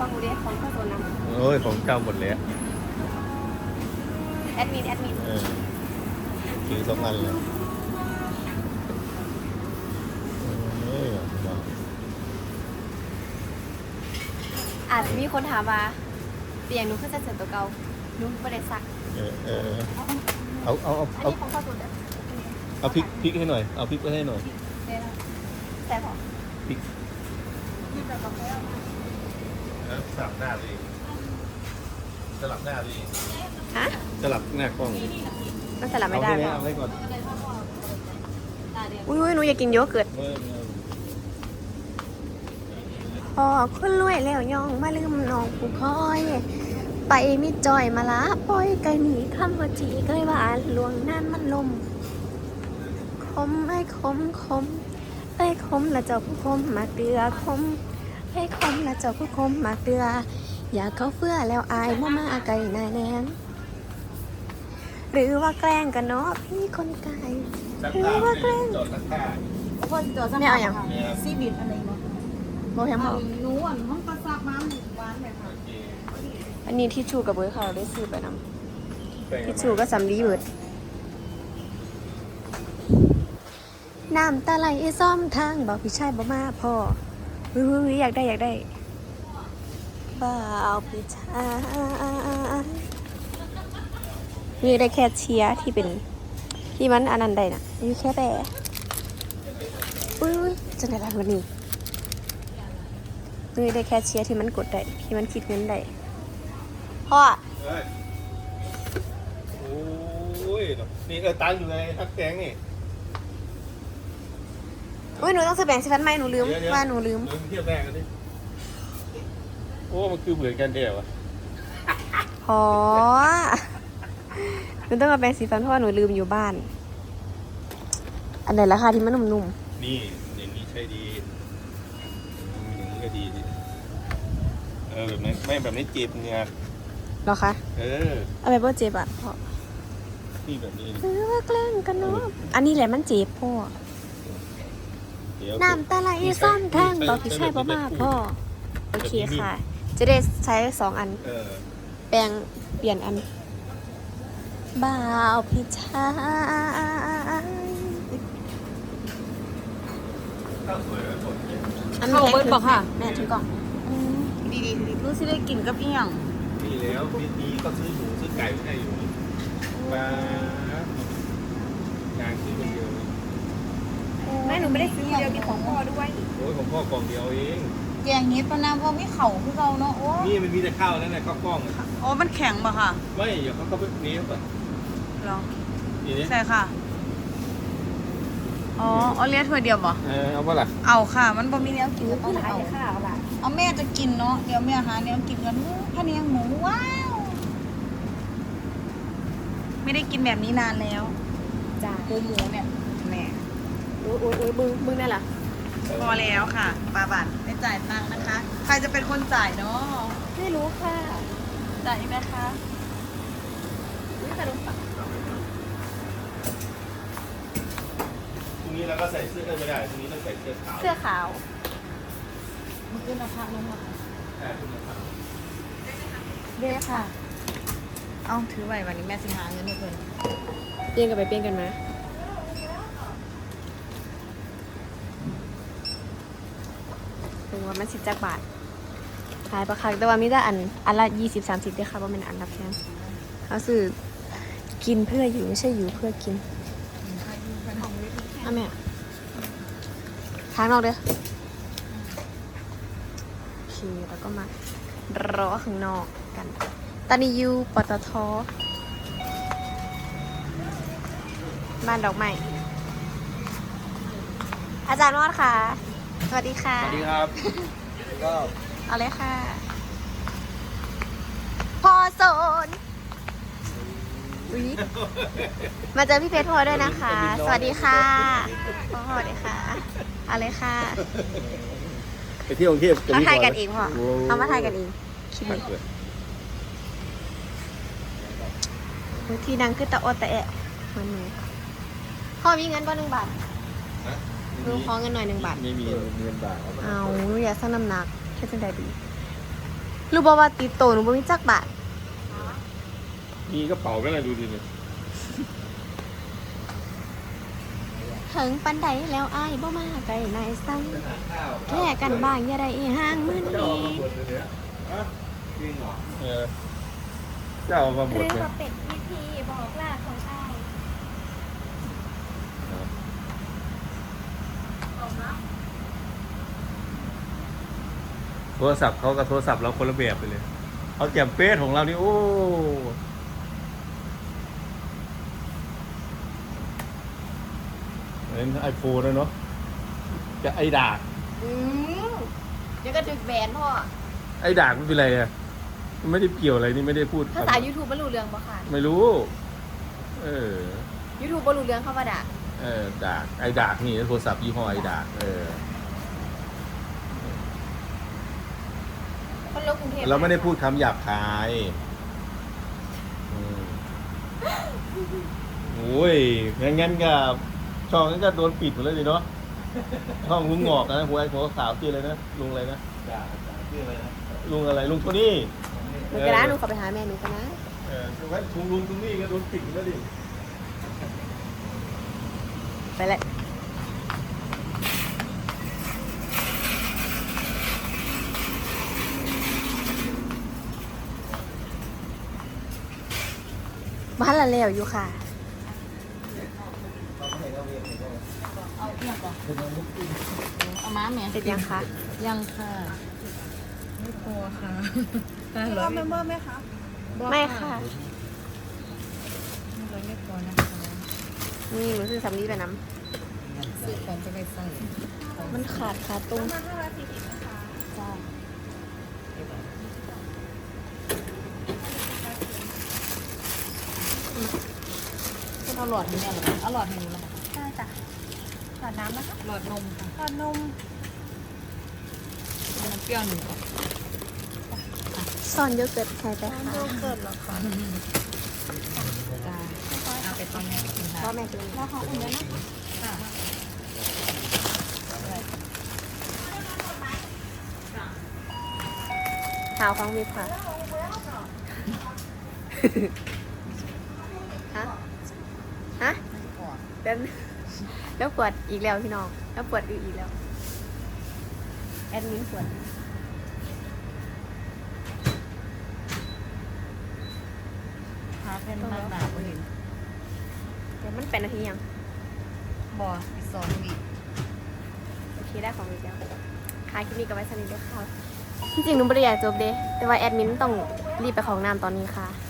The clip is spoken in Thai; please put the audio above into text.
ฟังดูดิของข้าวโซนน้โอ้ยของเก่าหมดเลยอะำแอดมินแอดมินเออถือสองอันเลยเอ้ยบอกอาจจะมีคนถามว่าเปลี่ยนหนูขึ้นจะเสร็จตัวเก่าหนูไม่ได้ซักเออเออเอาเอาเอาอันเอานี้ของข้าวโซนเด้อเอาพริกพริกให้หน่อยเอาพริกไปให้หน่อย ได้แล้วแต่พอพริกนี่แบบกาแฟเอามา สลับหน้าดิสลับหน้าดิฮะสลับหน้ากล้องมันสลับไม่ได้เอาหรแค่อเอาไว้ก่อนอุ้ยอุ้ยหนูอยากกินโยเกิร์ตเมื่อพอคนรวยแล้วย่องมาลืมน้องผู้คอย ไปมิดจอยมาละปล่อยไกลหนีคำว่าจีก็เลยว่าลวงนั่นมันลม คมไอ้คมคมไอ้คมละเจ้าผู้คมมาเกลือคม ไอ้คมละเจ้าผู้คมมาเกลือ อยากเขาเฟื้อแล้วอายมามาไกลนายแนงหรือว่าแกล้งกันเนาะพี่คนไกลสักผ้าจอดสักผ้าพอตัวสไม่เอาอย่างเนี่ยครับซีบิดอะไรเนาะโมแฮมเอาบอกหนูอะมันก็ซักมาหนึ่งวันเลยค่ะโอเคอันนี้ที่ชูกับเบิร์ดค่ะเราได้ซื้อไปนำแป้งทิชชู่ก็สำลีเบิดน้ำตาไหลซ่อมทางบอกพี่ชายบ่มาพ่อ วิววิอยากได้อยากได้บ่าวพี่ชายมีได้แค่เชียร์ที่เป็น ที่มันอันนั้นได้นะมีแค่แต่อุ้ยจะได้อะไรวันนี้มีได้แค่เชียร์ที่มันกดได้ที่มันคิดเงินได้พ่อโอ้ยนี่เออตังอยู่เลยทักแกงนี่ อุ้ยหนูต้องซื้อแบ่งสิฟันไหมหนูลืมเดี๋ยวๆว่าหนูลืม เดี๋ยวเทียบแรกกันดิโอ้มันคือเหมือนกันเดียวอะพอหนูต้องมาแบ่งสีฟันเพราะว่าหนูลืมอยู่บ้าน อันไหนราคาที่มันนุ่มนี่อย่างนี้ใช่ดีอย่างนี้ก็ดีดิเออแบบนี้ไม่แบบนี้เจ็บเนี่ยๆเหรอคะ เออ เอาไปบ่เจ็บอะพ่อนี่แบบนี้หรือว่าแกล้งกันเนาะ อันนี้แหละมันเจ็บพ่อเดี๋ยว น้ำตาไหลซ่อมแท่งบอกพี่ชายบ่มาพ่อ โอเคค่ะ จะได้ใช้สองอันเออแปลงเปลี่ยนอัน บ่าวพี่ชายข้าวสวยแล้วสดเนี่ยอันเข้าเบิร์ดบอกค่ะ แม่ถือกล่อง ดีดีดีรู้สิได้กินกับอีหยังนี่แล้วมีดีก็ซื้อหมูซื้อไก่ไม่ให้อยู่มางานซื้อคนเดียว เลยแม่หนูไม่ได้ซื้อคนเดียวมีของพ่อด้วยโอ้ยของพ่อกล่องเดียวเองแกงเห็ดปะนะเพราะไม่เข่าคือเราเนาะโอ้นี่มันมีแต่ข้าวนั่นแหละข้าวกล้องอะโอ้มันแข็งป่ะค่ะไม่เดี๋ยวเขาก็ไปนี้ก่อนลองนี่นี่ใช่ค่ะอ๋อเอาเลียถ้วยเดียวบ่เออเอาป่ะล่ะเอาค่ะ มันบ่มีแนวกินก็ต้ผู้องหลายเอาข้าวล่ะเอาแม่จะกินเนาะเดี๋ยวแม่หาแนวกินกันพะเนียงหมูว้าวไม่ได้กินแบบนี้นานแล้วจ้าปูหมูเนี่ยแม่โอ้ยโอ้ยโอ้ยบึ้งบึ้งได้เหรอพอแล้วค่ะปาบัตรไม่จ่ายตังค์นะคะ ใครจะเป็นคนจ่ายเนาะไม่รู้ค่ะจ่ายไหมคะนี่ขนมปังพรุ่งนี้เราก็ใส่เสื้อไม่ได้พรุ่งนี้ต้องใส่เสื้อขาวเสื้อขาวมันขึ้นราคาลงมาใช่พรุ่งนี้ครับเด้ค่ะ เอาถือไว้วันนี้แม่สิหาเงินให้เพิ่นเปลี่ยนกันไปเปลี่ยนกันมาถึ งว่ามันสิบจักบาทขายประคักแต่ว่ามีแต่อันอันละยี่สิบสามสิบด้วยค่ะว่าเป็นอันละแพงเขาสื่อกินเพื่ออยู่ไม่ใช่อยู่เพื่อกินเอาแม่ทางนอกเด้อโอเคแล้วก็มารอข้างนอกกัน ตอนนี้ยูปตทบ้านดอกไม้อาจารย์วอดค่ะ สวัสดีค่ะ สวัสดีครับ ก็เอาเลยค่ะ พอโซนอุ๊ยมาเจอพี่เพชรพลอยด้วยนะคะ สวัสดีค่ะพ่อสวัสดีค่ะเอาเลยค่ะไปเที่ยวกรุงเทพมาถ่ายกันเองพ่อโเอามาถ่ายกันเองคลิปถ่ายนี้เกิดอุ๊ยที่ดังคือตะโอตะแอะเหมันหนูพ่อมีเงินป่ะหนึ่งบาทฮะหนูขอเงินหน่อยหนึ่งบาท ไม่มีเงินบาทเอาเอาหนูอยากสร้างน้ำหนักแค่จังใดดีไปเอาเที่ยวกรุงเทพเที่ยวกรุงเทพหนูอยากสร้างน้ำหนักเรู้บ่ว่าติดโตหนูบ่มีจักบาทมีกระเป๋าก็เลยดูดิเนี่ยถึงปันใดแล้วอ้ายบ่มาไกลนายสั่งแค่กันบ้างอย่าได้อีห่างมื้อนี้เออเจ้าเอามาหมดเรียกเลยว่าเป็ดพิธีบอกลาของอ้าย โทรศัพท์เขากับโทรศัพท์เราคนละแบบไปเลยเขาแจ่มเป๊ะของเรานี่โอ้เป็นไอโฟนนะเนาะจะไอดากอืมเดี๋ยวก็ดึกแบนพ่อไอดากไม่เป็นไรอะมันไม่ได้เกี่ยวอะไรนี่ไม่ได้พูดภาษา YouTube บ่รู้เรื่องบ่ค่ะ ไม่รู้ เออ YouTube บ่รู้เรื่องเข้ามาด่า เออดากไอดากนี่โทรศัพท์ยี่ห้อไอดากเออคนลงกรุงเทพเราไม่ได้พูดคำหยาบคายอืมโอ้ยงั้นงั้นก็ช่องนั้นก็โดนปิดหมดแล้วดิเนาะช่องลุงงอกนะหัวไอ้หัวขาวชื่ออะไรนะลุงอะไรนะลุงอะไรลุงโทนี่หนูก็นะหนูขอไปหาแม่หนูก็นะ เออถูกไหมลุงลุงตรงนี้ก็โดนปิดหมดแล้วดิ ไปเลยบ้านละแล้วอยู่ค่ะเอาเอียงก่อนเอาม้าแม่เสร็จยังคะยังค่ะ ไม่พอค่ะได้เหรอเมมเบอร์ไหมคะ ไม่ค่ะไม่เลยไม่พอนะคะ นี่หนูซื้อสำลีไปน้ซื้อของจะไปใส่ำมันขาดขาดตรงจ้าคุณเอาหลอดให้แม่เหรอเอาหลอดให้หนูนะคะได้จ้ะขาดน้ำนะคะหลอดนมค่ะขาดนมเอาน้ำเปรี้ยวหนึ่งก่อนซ่อนโยเกิร์ตใส่ไปค่ะเกิดหรอคะจ้า เอาไปตอนแม่กินเพค่ะราะแม่กินแล้วเขาอุ่นแล้วนะคะค่ะข่าวของวิบค่ะ ฮะ ฮะ แล้วแล้วปวดอีกแล้วพี่น้อง แล้วปวดอีกอีกแล้ว แอดมินปวดหาเป็นมากหนาบ่เห็น เดี๋ยวมันเป็นนาทียังบออีกสองวีคโอเคได้ของวิบแล้วค่ะคลิปนี้ก็ไว้สนิทด้วยค่ะที่จริงหนูไม่ได้อยากจบเดะแต่ว่าแอดมินต้องรีบไปของน้ำตอนนี้ค่ะบ๊ายบายมัน